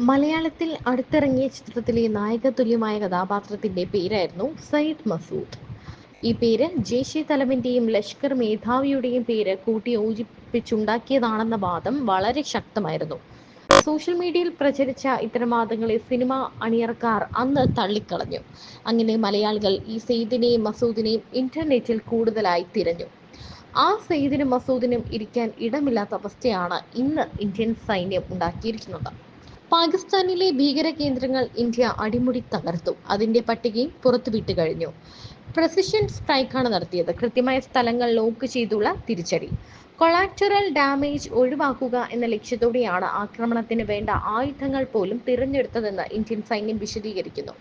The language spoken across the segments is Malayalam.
മലയാളത്തിൽ അടുത്തിറങ്ങിയ ചിത്രത്തിലെ നായകതുല്യമായ കഥാപാത്രത്തിന്റെ പേരായിരുന്നു സയ്യിദ് മസൂദ്. ഈ പേര് ജെയ്ഷെ തലവിന്റെയും ലഷ്കർ മേധാവിയുടെയും പേര് കൂട്ടി യോജിപ്പിച്ചുണ്ടാക്കിയതാണെന്ന വാദം വളരെ ശക്തമായിരുന്നു. സോഷ്യൽ മീഡിയയിൽ പ്രചരിച്ച ഇത്തരം വാദങ്ങളെ സിനിമ അണിയറക്കാർ അന്ന് തള്ളിക്കളഞ്ഞു. അങ്ങനെ മലയാളികൾ ഈ സെയ്ദിനെയും മസൂദിനെയും ഇന്റർനെറ്റിൽ കൂടുതലായി തിരഞ്ഞു. ആ സെയ്ദിനും മസൂദിനും ഇരിക്കാൻ ഇടമില്ലാത്ത അവസ്ഥയാണ് ഇന്ന് ഇന്ത്യൻ സൈന്യം ഉണ്ടാക്കിയിരിക്കുന്നത്. പാകിസ്ഥാനിലെ ഭീകര കേന്ദ്രങ്ങൾ ഇന്ത്യ അടിമുടി തകർത്തു. അതിന്റെ പട്ടികയും പുറത്തുവിട്ട് കഴിഞ്ഞു. പ്രസിഷൻ സ്ട്രൈക്കാണ് നടത്തിയത്. കൃത്യമായ സ്ഥലങ്ങൾ ലോക്ക് ചെയ്തുള്ള തിരിച്ചടി. കൊളാക്ടറൽ ഡാമേജ് ഒഴിവാക്കുക എന്ന ലക്ഷ്യത്തോടെയാണ് ആക്രമണത്തിന് വേണ്ട ആയുധങ്ങൾ പോലും തിരഞ്ഞെടുത്തതെന്ന് ഇന്ത്യൻ സൈന്യം വിശദീകരിക്കുന്നു.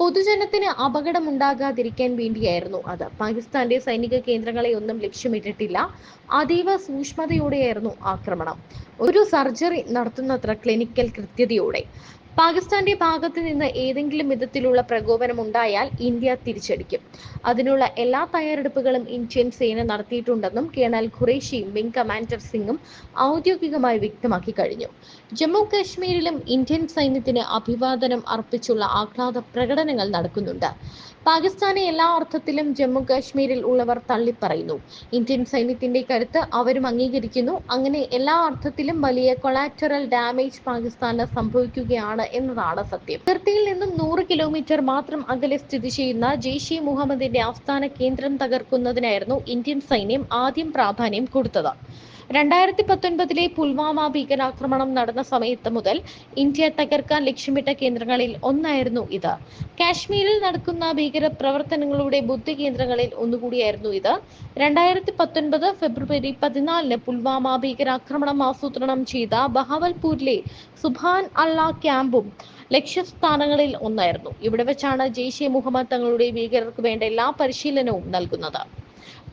പൊതുജനത്തിന് അപകടമുണ്ടാകാതിരിക്കാൻ വേണ്ടിയായിരുന്നു അത്. പാകിസ്ഥാന്റെ സൈനിക കേന്ദ്രങ്ങളെ ഒന്നും ലക്ഷ്യമിട്ടിട്ടില്ല. അതീവ സൂക്ഷ്മതയോടെയായിരുന്നു ആക്രമണം. ഒരു സർജറി നടത്തുന്നത്ര ക്ലിനിക്കൽ കൃത്യതയോടെ. പാകിസ്ഥാന്റെ ഭാഗത്ത് നിന്ന് ഏതെങ്കിലും വിധത്തിലുള്ള പ്രകോപനം ഉണ്ടായാൽ ഇന്ത്യ തിരിച്ചടിക്കും. അതിനുള്ള എല്ലാ തയ്യാറെടുപ്പുകളും ഇന്ത്യൻ സേന നടത്തിയിട്ടുണ്ടെന്നും കേണൽ ഖുറേഷിയും വിംഗ് കമാൻഡർ സിംഗും ഔദ്യോഗികമായി വ്യക്തമാക്കി കഴിഞ്ഞു. ജമ്മു കാശ്മീരിലും ഇന്ത്യൻ സൈന്യത്തിന് അഭിവാദനം അർപ്പിച്ചുള്ള ആഹ്ലാദ പ്രകടനങ്ങൾ നടക്കുന്നുണ്ട്. പാകിസ്ഥാനെ എല്ലാ അർത്ഥത്തിലും ജമ്മു കാശ്മീരിൽ ഉള്ളവർ തള്ളിപ്പറയുന്നു. ഇന്ത്യൻ സൈന്യത്തിന്റെ കരുത്ത് അവരും അംഗീകരിക്കുന്നു. അങ്ങനെ എല്ലാ അർത്ഥത്തിലും വലിയ കൊളാറ്ററൽ ഡാമേജ് പാകിസ്ഥാന് സംഭവിക്കുകയാണ് എന്നതാണ് സത്യം. അതിർത്തിയിൽ നിന്നും നൂറ് കിലോമീറ്റർ മാത്രം അകലെ സ്ഥിതി ചെയ്യുന്ന ജെയ്ഷെ മുഹമ്മദിന്റെ ആസ്ഥാന കേന്ദ്രം തകർക്കുന്നതിനായിരുന്നു ഇന്ത്യൻ സൈന്യം ആദ്യം പ്രാധാന്യം കൊടുത്തത്. രണ്ടായിരത്തി പത്തൊൻപതിലെ പുൽവാമ ഭീകരാക്രമണം നടന്ന സമയത്ത് മുതൽ ഇന്ത്യ തകർക്കാൻ ലക്ഷ്യമിട്ട കേന്ദ്രങ്ങളിൽ ഒന്നായിരുന്നു ഇത്. കാശ്മീരിൽ നടക്കുന്ന ഭീകര പ്രവർത്തനങ്ങളുടെ ബുദ്ധി കേന്ദ്രങ്ങളിൽ ഒന്നുകൂടിയായിരുന്നു ഇത്. രണ്ടായിരത്തി പത്തൊൻപത് ഫെബ്രുവരി പതിനാലിന് പുൽവാമ ഭീകരാക്രമണം ആസൂത്രണം ചെയ്ത ബഹാവൽപൂരിലെ സുഭാൻ അള്ള ക്യാമ്പും ലക്ഷ്യസ്ഥാനങ്ങളിൽ ഒന്നായിരുന്നു. ഇവിടെ വെച്ചാണ് ജെയ്ഷെ മുഹമ്മദ് തങ്ങളുടെ ഭീകരർക്ക് വേണ്ട എല്ലാ പരിശീലനവും നൽകുന്നത്.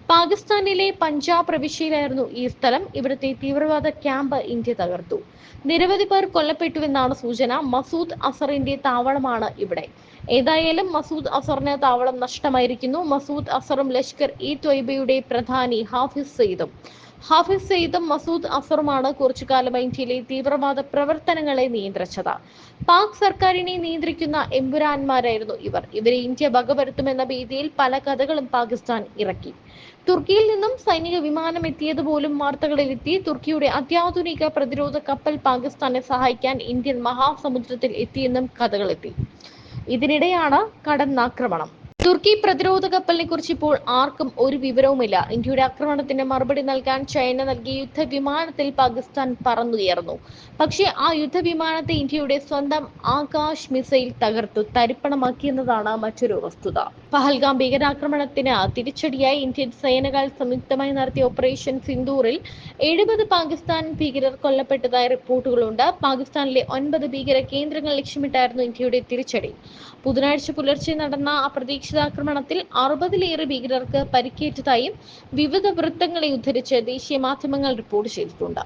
പാകിസ്ഥാനിലെ പഞ്ചാബ് പ്രവിശ്യയിലായിരുന്നു ഈ സ്ഥലം. ഇവിടുത്തെ തീവ്രവാദ ക്യാമ്പ് ഇന്ത്യ തകർത്തു. നിരവധി പേർ കൊല്ലപ്പെട്ടുവെന്നാണ് സൂചന. മസൂദ് അസറിന്റെ താവളമാണ് ഇവിടെ. ഏതായാലും മസൂദ് അസറിന് താവളം നഷ്ടമായിരിക്കുന്നു. മസൂദ് അസറും ലഷ്കർ ഇ ത്വയ്ബയുടെ പ്രധാനി ഹാഫിസ് സെയ്ദും ഹാഫിസ് സെയ്ദും മസൂദ് അസറുമാണ് കുറച്ചു കാലമായി ഇന്ത്യയിലെ തീവ്രവാദ പ്രവർത്തനങ്ങളെ നിയന്ത്രിച്ചത്. പാക് സർക്കാരിനെ നിയന്ത്രിക്കുന്ന എമ്പുരാന്മാരായിരുന്നു ഇവർ. ഇവരെ ഇന്ത്യ വകവരുത്തുമെന്ന ഭീതിയിൽ പല കഥകളും പാകിസ്ഥാൻ ഇറക്കി. തുർക്കിയിൽ നിന്നും സൈനിക വിമാനം എത്തിയതുപോലും വാർത്തകളിലെത്തി. തുർക്കിയുടെ അത്യാധുനിക പ്രതിരോധ കപ്പൽ പാകിസ്ഥാനെ സഹായിക്കാൻ ഇന്ത്യൻ മഹാസമുദ്രത്തിൽ എത്തിയെന്നും കഥകളെത്തി. ഇതിനിടെയാണ് കടന്നാക്രമണം. തുർക്കി പ്രതിരോധ കപ്പലിനെ കുറിച്ച് ഇപ്പോൾ ആർക്കും ഒരു വിവരവുമില്ല. ഇന്ത്യയുടെ ആക്രമണത്തിന് മറുപടി നൽകാൻ ചൈന നൽകിയ യുദ്ധവിമാനത്തിൽ പാകിസ്ഥാൻ പറന്നുയർന്നു. പക്ഷേ ആ യുദ്ധവിമാനത്തെ ഇന്ത്യയുടെ സ്വന്തം ആകാശ് മിസൈൽ തകർത്തു തരിപ്പണമാക്കിയെന്നതാണ് മറ്റൊരു വസ്തുത. പഹൽഗാം ഭീകരാക്രമണത്തിന് തിരിച്ചടിയായി ഇന്ത്യൻ സേനകൾ സംയുക്തമായി നടത്തിയ ഓപ്പറേഷൻ സിന്ദൂറിൽ എഴുപത് പാകിസ്ഥാൻ ഭീകരർ കൊല്ലപ്പെട്ടതായി റിപ്പോർട്ടുകളുണ്ട്. പാകിസ്ഥാനിലെ ഒൻപത് ഭീകര കേന്ദ്രങ്ങൾ ലക്ഷ്യമിട്ടായിരുന്നു ഇന്ത്യയുടെ തിരിച്ചടി. ബുധനാഴ്ച പുലർച്ചെ നടന്ന അപ്രതീക്ഷിതാക്രമണത്തിൽ അറുപതിലേറെ ഭീകരർക്ക് പരിക്കേറ്റതായും വിവിധ വൃത്തങ്ങളെ ഉദ്ധരിച്ച് ദേശീയ മാധ്യമങ്ങൾ റിപ്പോർട്ട് ചെയ്തിട്ടുണ്ട്.